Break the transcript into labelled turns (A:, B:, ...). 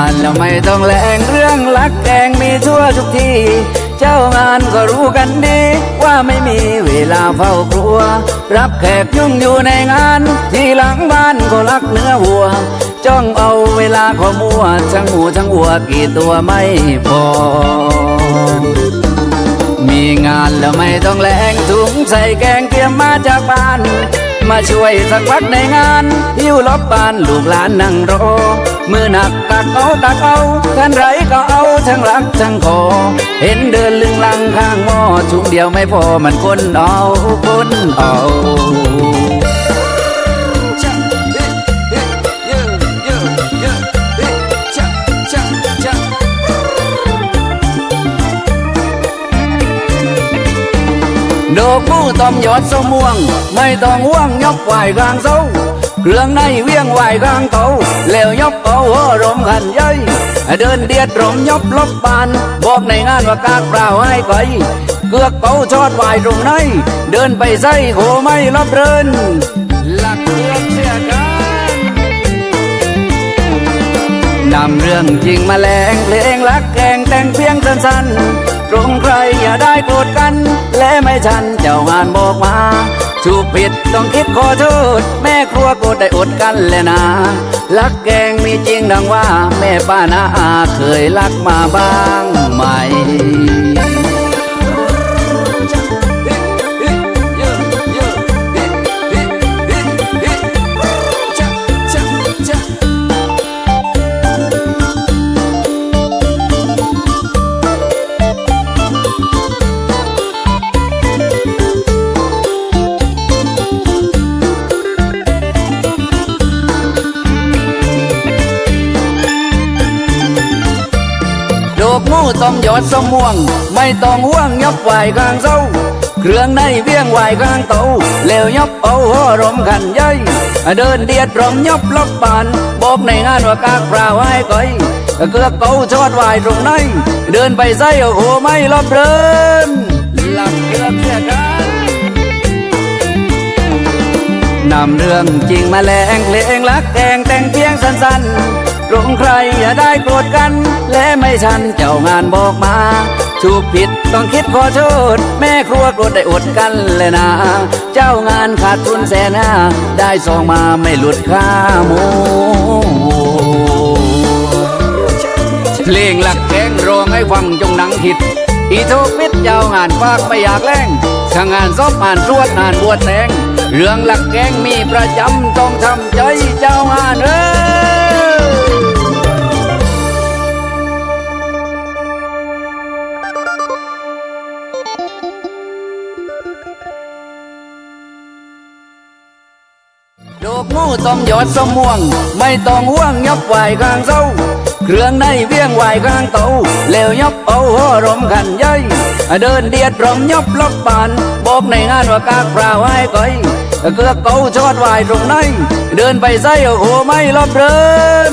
A: านแล้วไม่ต้องแรงเรื่องลักแกงมีทั่วทุกที่เจ้างานก็รู้กันดี ว่าไม่มีเวลาเฝ้าครัว รับแขกยุ่งอยู่ในงาน ที่หลังบ้านก็รักเนื้อวัว จ้องเอาเวลาขอมัวทั้งหมูทั้งวัวกี่ตัวไม่พอ มีงานแล้วไม่ต้องแรงถุงใส่แกงเตรียมมาจากบ้าน มาช่วยสักพักในงานหิ้วลบบ้านลูกหลานนั่งรอ มือหนักตักเอาตักเอาท่านไรก็เอาทั้งรักทั้งขอ เห็นเดินลึงลังข้างหม้อชุงเดียวไม่พอมันคนเอาคนเอา ดอกมูต้มยอดสมม่วง ไม่ต้องห่วงยกไหวกลางเสาเครื่องในเวียงไหวกลางเตาแล้วยกเอาหัวรมขันใหญ่เดินเดียดรมยบลบปาน บอกในงานว่ากากเปล่าให้ไกเกือกเปาชอดไหวตรงไหนเดินไปใส่โคไม่รับเรินหลักเกือกเสียกันนำเรื่องจริงมาแลงเพลงรักแกงแต่งเพียงสั้นๆ ตรงใครอย่าได้โกรธกัน และไม่ฉันเจ้างานบอกมาถูกผิดต้องคิดขอโทษ แม่ครัวโกรธได้อดกันแลยนะรักแกงมีจริงดังว่า แม่ป้านาอาเคยรักมาบ้างไหม ดอกมูต้มยอดสมม่วง ไม่ต้องห่วงยบไหวกลางเศร้าเครื่องในเวียงไหวกลางเตาแล้วยบเอาหัวรมขันใหญ่เดินเดียดรมยบลบปาน บอกในงานว่ากากเปล่าให้ก่อยเกือกเก่าชอดไหวตรงไหนเดินไปใส่โอ้โหไม่รอบเดินหลับเกือกเสียกันนำเรื่องจริงมาแลงเลงรักแกงแต่งเพียงสั้นๆ ตรงใครอย่าได้โกรธกัน และไม่ทันเจ้างานบอกมาถูกผิดต้องคิดขอโทษ แม่ครัวโกรธได้อดกันเลยนะ เจ้างานขาดทุนแสนห้าได้ซองมาไม่หลุดค่าหมูเพลงหลักแกงร้องให้ฟังจงหนังคิดอีโทปิดยาวงานฟากไม่อยากแรงถ้างานซอบอ่านรวดงานบวชแตงเรื่องหลักแกงมีประจำต้องทำใจเจ้าง ดอกมูต้องยอดสมม่วง ไม่ต้องห่วงยบไหวกลางเศร้าเครื่องในเวียงไหวกลางเตาแล้วยบเอาหัวรมขันย่อยเดินเดียดรมยบลบปาน บอกในงานว่ากากเปล่าให้ก่อยเกือกเกาชอดไหวตรงไหนเดินไปใส่โอ้โหไม่รอบเดิน